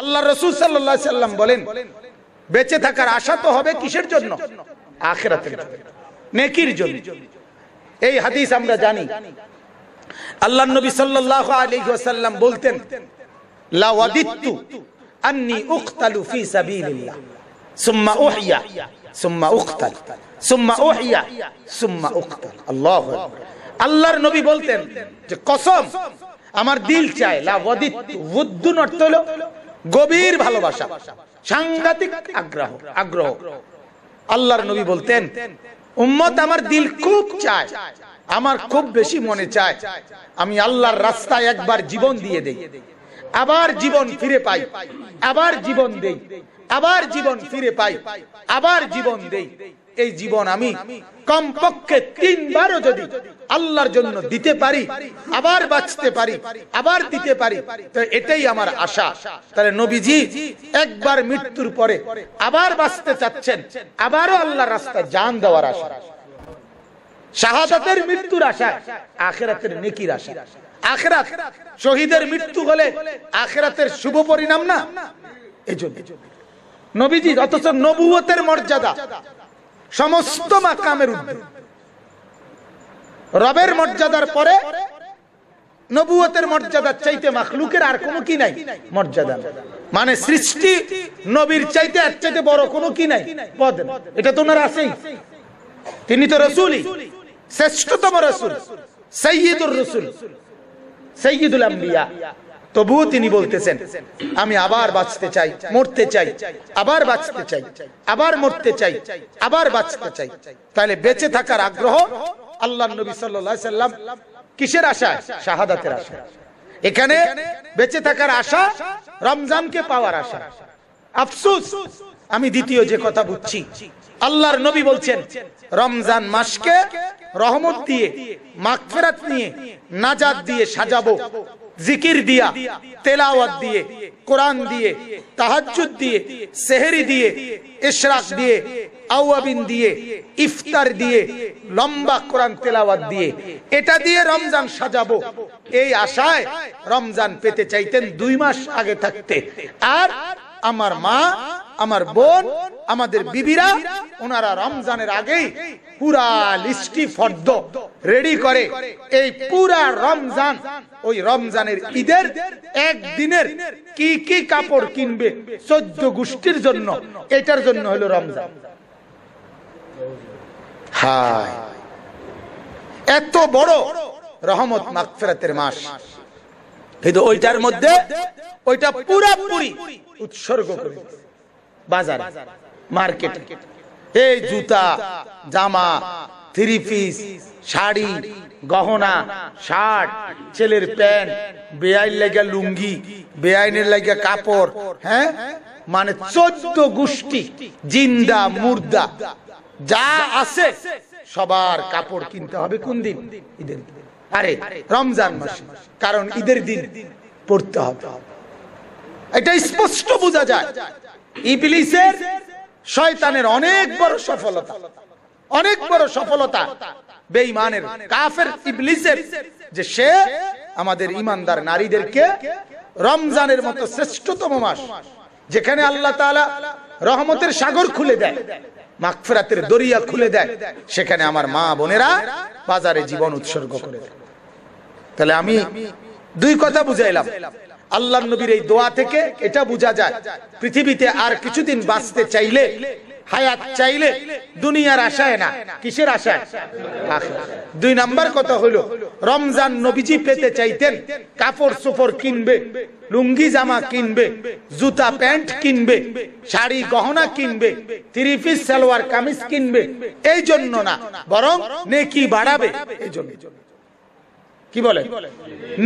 আল্লাহ রসুল সাল্লাহ সাল্লাম বলেন, বেঁচে থাকার আশা তো হবে কিসের জন্য? আখেরাতের নেকির জন্য। এই হাদিস আমরা জানি। আল্লাহ নবী আলাইহি ওয়াসাল্লাম বলতেন সুম্মা সুম্মা সুম্মা আমার দিল চায়, লা উদ্দুন অর্থ হলো গভীর ভালোবাসা, সাংঘাতিক আগ্রহ আগ্রহ। আল্লাহর নবী বলতেন, উম্মত আমার দিল খুব চায়, আমার খুব বেশি মনে চায়। আমি আল্লাহর রাস্তায় একবার জীবন দিয়ে দেই, আবার জীবন ফিরে পাই, আবার জীবন দেই, আবার জীবন ফিরে পাই, আবার জীবন দেই। এই জীবন আমি কমপক্ষে তিনবারও যদি আল্লাহর জন্য দিতে পারি, আবার বাঁচতে পারি, আবার দিতে পারি, তো এটাই আমার আশা। তাহলে নবীজি একবার মৃত্যুর পরে আবার বাঁচতে চাচ্ছেন, আবারও আল্লাহর রাস্তায় জান দেওয়ার আশা। শাহাদাতের মৃত্যুর আশা, আখেরাতের নেকির আশা। আখেরাত শহীদের মৃত্যু হলে আখেরাতের শুভ পরিণাম না? এজন্য। নবীজি, অথচ নবুয়তের মর্যাদা, সমস্ত মাকামের ঊর্ধ্বে রবের মর্যাদার পরে নবুয়তের মর্যাদার চাইতে মাখলুকের আর কোনো কি নাই? মর্যাদা মানে সৃষ্টি নবীর চাইতে এর চাইতে বড় কোনো কি নাই? পদ এটা তো ওনার আছেই। তিনি তো রসুলই। শ্রেষ্ঠতম রসুল। সৈয়দুর রসুল। সৈয়দুল আম্বিয়া। তবুও তিনি বলতেছেন, আমি আবার বাঁচতে চাই, মরতে চাই, আবার বাঁচতে চাই, আবার মরতে চাই, আবার বাঁচতে চাই। তাহলে বেঁচে থাকার আগ্রহ আল্লাহ নবী সাল্লাম কিসের আশা? শাহাদাতের আশা। এখানে বেঁচে থাকার আশা, রমজানকে পাওয়ার আশা। আফসুস, আমি দ্বিতীয় যে কথা বুঝছি, আল্লাহর নবী বলছেন, রমজান মাসকে রহমত দিয়ে, মাগফিরাত নিয়ে, নাজাত দিয়ে সাজাবো, জিকির দিয়া, তেলাওয়াত দিয়ে কোরআন দিয়ে, তাহাজ্জুদ দিয়ে, সেহরি দিয়ে, ইশরাক দিয়ে, আওয়াবিন দিয়ে, ইফতার দিয়ে, লম্বা কোরআন তেলাওয়াত দিয়ে, এটা দিয়ে রমজান সাজাবো। এই আশায় রমজান পেতে চাইতেন দুই মাস আগে থাকতে। আর আমার মা, আমার বোন, আমাদের বিবিরা, ওনারা রমজানের আগেই পুরা লিস্টি ফর্দ। রেডি করে এই পুরা রমজান, ওই রমজানের ঈদের একদিনের কি কি কাপড় কিনবে চোদ্দ গোষ্ঠীর জন্য, এটার জন্য হলো রমজান। এত বড় রহমত মাগফিরাতের মাস। কিন্তু ওইটার মধ্যে ওইটা পুরাপুরি উৎসর্গ করে বাজার, মার্কেট। এই জুতা, জামা থ্রি পিস শাড়ি, গহনা, শার্ট, ছেলের প্যান্ট, বেআইন লাগা লুঙ্গি, বেআইনের লাগা কাপড় হ্যাঁ? মানে চোদ্দ গোষ্ঠী, জিন্দা, মুর্দা, যা আছে, সবার কাপড় কিনতে হবে কোন দিন? ঈদের। আরে, রমজান মাসে, কারণ ঈদের দিন পড়তে হবে। এটা স্পষ্ট বোঝা যায়। ইবলিসের শয়তানের অনেক বড় সফলতা। অনেক বড় সফলতা। বেঈমানের কাফের ইবলিসের যে সে আমাদের ইমানদার নারীদেরকে রমজানের মতো শ্রেষ্ঠতম মাস, যেখানে আল্লাহ তাআলা রহমতের সাগর খুলে দেয়, মাগফিরাতের দরিয়া খুলে দেয়, সেখানে আমার মা বোনেরা বাজারে জীবন উৎসর্গ করে দেয়। তাহলে আমি দুই কথা বুঝাইলাম। আল্লাহ নবীর এই দোয়া থেকে এটা বোঝা যায়, পৃথিবীতে আর কিছুদিন বাঁচতে চাইলে হায়াত চাইলে দুনিয়ার আশায় না, কিসের আশায়? দুই নাম্বার কথা হলো, রমজান নবীজি পেতে চাইতেন কাপড় সুপড় কিনবে, লুঙ্গি জামা কিনবে, জুতা প্যান্ট কিনবে, শাড়ি গহনা কিনবে, থ্রি সালোয়ার কামিজ কিনবে, এই জন্য না, বরং নেকি বাড়াবে, এই জন্য। কি বলে?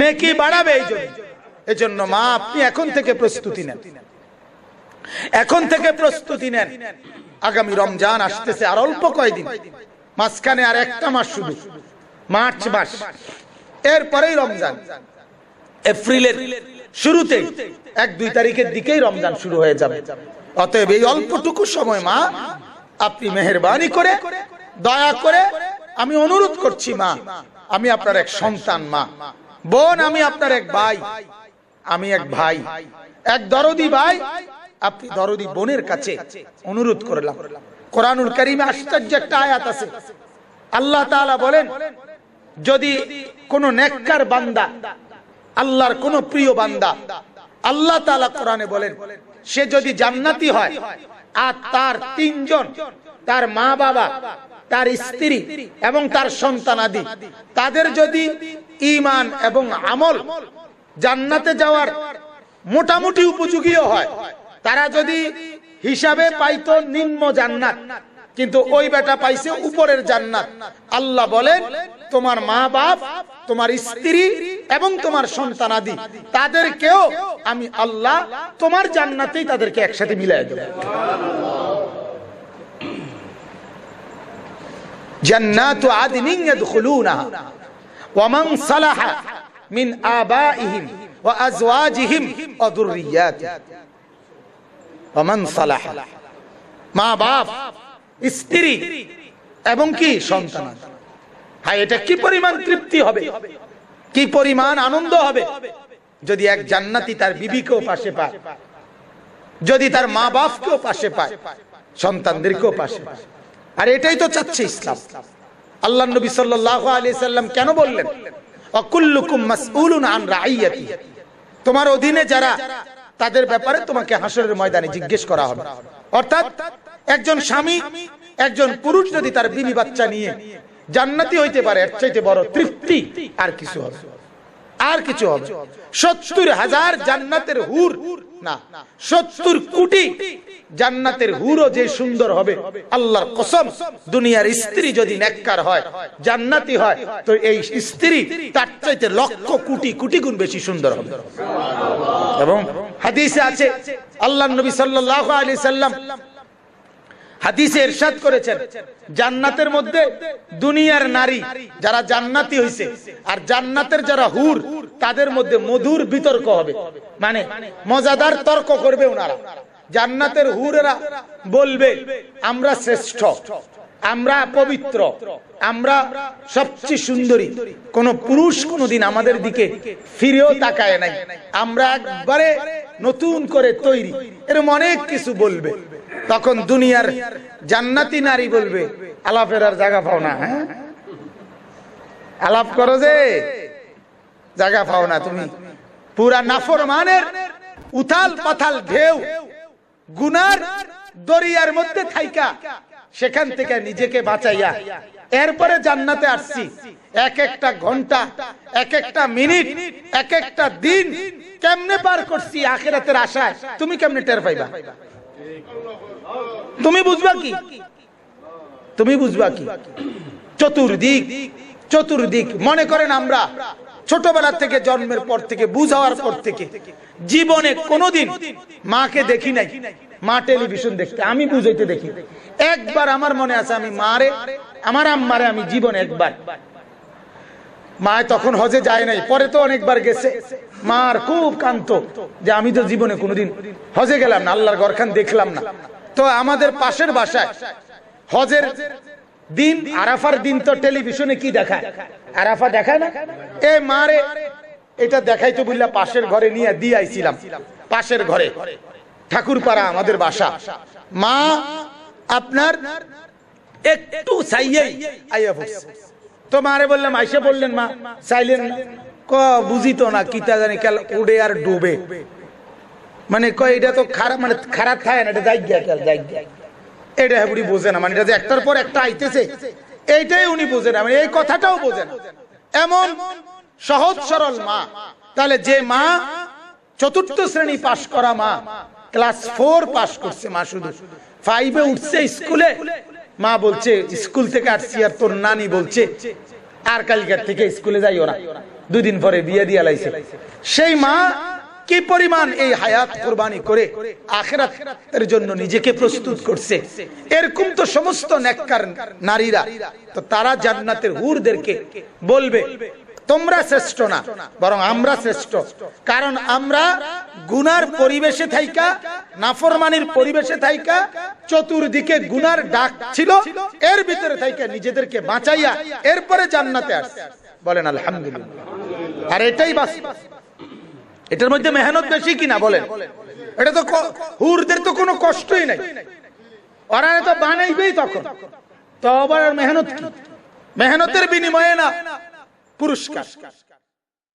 নেকি বাড়াবে, এই জন্য। এই জন্য মা, আপনি এখন থেকে প্রস্তুতি নেন। এখন থেকে প্রস্তুতি নেন। আগামী রমজান আসতেছে আর অল্প কয়দিন। মাঝখানে আর একটা মাস শুধু। মার্চ মাস। এরপরেই রমজান। এপ্রিলের শুরুতে এক, দুই তারিখের দিকেই রমজান শুরু হয়ে যাবে। অতএব এই অল্পটুকু সময় মা, আপনি মেহরবানি করে, দয়া করে আমি অনুরোধ করছি মা, আমি আপনার এক সন্তান মা। বোন, আমি আপনার এক ভাই। আমি এক ভাই। এক দরদি ভাই আপনি দরদি বোনের কাছে অনুরোধ করলাম। কোরআনুল করিমে আশ্চর্য একটা আয়াত আছে। আল্লাহ তাআলা বলেন, যদি কোন নেককার বান্দা, আল্লাহর কোন প্রিয় বান্দা, আল্লাহ তাআলা কোরআনে বলেন, সে যদি জান্নাতি হয় আর তার তিনজন, তার মা বাবা, তার স্ত্রী এবং তার সন্তান আদি, তাদের যদি ঈমান এবং আমল জান্নাতে যাওয়ার মোটামুটি উপযোগীও হয় তারা যদি হিসাবে পাইতো নিম্ন জান্নাত, কিন্তু ওই বেটা পাইছে উপরের জান্নাত। আল্লাহ বলেন, তোমার মা বাপ, তোমার স্ত্রী এবং তোমার সন্তানাদি তাদেরকেও আমি আল্লাহ তোমার জান্নাতেই তাদেরকে একসাথে মিলাই দেব। জান্নাতু আদনিন ইয়াদখুলুনাহা ওয়া মান সালাহা মিন আবাইহিম ওয়া আজওয়াজিহিম ওয়া যুররিয়াতিহিম মা, বাপ, স্ত্রী এবং কি সন্তান হ্যাঁ এটা কি পরিমাণ তৃপ্তি হবে? কি পরিমাণ আনন্দ হবে? যদি এক জান্নাতি তার বিবিকেও পাশে পায়, যদি তার মা বাপকেও পাশে পায়, সন্তানদেরকেও পাশে পায়। আর এটাই তো চাচ্ছে ইসলাম। আল্লাহ নবী সাল্লাল্লাহু আলাইহি সাল্লাম কেন বললেন, অকুল্লুকুম মাসউলুন আন তোমার অধীনে যারা তাদের ব্যাপারে তোমাকে হাসরের ময়দানে জিজ্ঞেস করা হবে। অর্থাৎ একজন স্বামী, একজন পুরুষ যদি তার বিবি বাচ্চা নিয়ে জান্নাতি হইতে পারে, এর চাইতে বড় তৃপ্তি আর কিছু হবে। আর কিছু হবে। সত্তর হাজার জান্নাতের হুর, না, সত্তর কোটি জান্নাতের হুরও যে সুন্দর হবে, আল্লাহর কসম, দুনিয়ার স্ত্রী যদি নেককার হয়, জান্নাতি হয়, তো এই স্ত্রী তার চাইতে লক্ষ কোটি কোটি গুণ বেশি সুন্দর হবে। এবং হাদিসে আছে আল্লাহ নবী সাল্লাল্লাহু আলাইহি সাল্লাম হাদিসে ইরশাদ করেছেন, জান্নাতের মধ্যে দুনিয়ার নারী যারা জান্নাতি হইছে, আর জান্নাতের যারা হুর, তাদের মধ্যে মধুর বিতর্ক হবে। মানে মজাদার তর্ক করবে ওনারা। জান্নাতের হুরেরা বলবে, আমরা শ্রেষ্ঠ। আমরা পবিত্র, আমরা সবচেয়ে সুন্দরী। কোন পুরুষ কোনদিন আমাদের দিকে ফিরেও তাকায় নাই। আমরা একবারে নতুন করে তৈরি। এরকম অনেক কিছু বলবে। তখন দুনিয়ার জান্নাতি নারী বলবে আলাপের জায়গা পাও না হ্যাঁ? আলাপ করো যে, জায়গা পাও না তুমি। পুরা নাফর মানের উথাল পাথাল ঢেউ গুনার দরিয়ার মধ্যে থাইকা সেখান থেকে নিজেকে বাঁচাইয়া এরপরে জান্নাতে আসছি। এক একটা ঘণ্টা এক একটা মিনিট এক একটা দিন কেমনে পার করছি আখেরাতের আশায়? তুমি কেমনে টের পাইবা? তুমি বুঝবা কি? তুমি বুঝবা কি? চতুর্দিক চতুর্দিক। মনে করেন আমরা ছোটবেলা থেকে জন্মের পর থেকে বুঝাওয়ার পর থেকে জীবনে কোনোদিন মাকে দেখি নাই। মা টেলিভিশন দেখতে, আমি বুঝাইতে দেখি। একবার আমার মনে আছে আমি মারে, আমার আম্মারে আমি জীবনে একবার। মায় তখন হজে যায় নাই, পরে তো অনেকবার গেছে। মার খুব কান্ত যে আমি তো জীবনে কোনোদিন হজে গেলাম না, আল্লাহর গরখান দেখলাম না। তো আমাদের পাশের বাসায় হজের দিন, আরাফার দিন তো টেলিভিশনে কি দেখায়? আরাফা দেখায় না? এ মারে, এটা দেখাইতো বললা পাশের ঘরে নিয়ে দিয়ে আইছিলাম, পাশের ঘরে। ঠাকুরপাড়া আমাদের বাসা। মা, আপনার একটু তো মারে বললাম, আইসে বললেন মা, চাইলেন ক বুঝি তো না কিতা জানি, কাল, উড়ে আর ডুবে। মানে কয় এটা তো খারাপ মানে খারাপ থাকে না, এটা যাই কাল যাই এটা উনি বোঝে না মানে এটা যে একটার পর একটা আইতেছে, এইটাই উনি বোঝে না মানে এই কথাটাও বোঝে না। এমন সহজ সরল মা। তাহলে যে মা চতুর্থ শ্রেণি পাশ করা মা ক্লাস ফোর পাশ করছে মা শুধু। ফাইভে উঠছে স্কুলে। মা বলছে, স্কুল থেকে আসছি আর তোর নানি বলছে, আর কালকার থেকে স্কুলে যাইও না। দুই দিন পরে বিয়ে দিয়ে লাইছে। সেই মা কি পরিমাণ এই হায়াত কোরবানি করে, আখেরাতের জন্য নিজেকে প্রস্তুত করছে। এরকম তো সমস্ত নারীরা। তো তারা জান্নাতের হুরদেরকে বলবে তোমরা শ্রেষ্ঠ না, বরং আমরা শ্রেষ্ঠ। কারণ আমরা গুনার পরিবেশে থাইকা, নাফরমানির পরিবেশে থাইকা, চতুর্দিকে গুনার ডাক ছিল, এর ভিতরে থাইকা নিজেদেরকে বাঁচাইয়া এরপরে জান্নাতে আসছে। বলেন, আলহামদুলিল্লাহ। আর এটাই বাস্তব। এটার মধ্যে মেহনত বেশি কিনা, বলেন? এটা তো হুরদের তো কোনো কষ্টই নাই। ওরা তো বানাইবেই তখন। তো আবার মেহনত মেহনতের বিনিময়ে না। পুরস্কার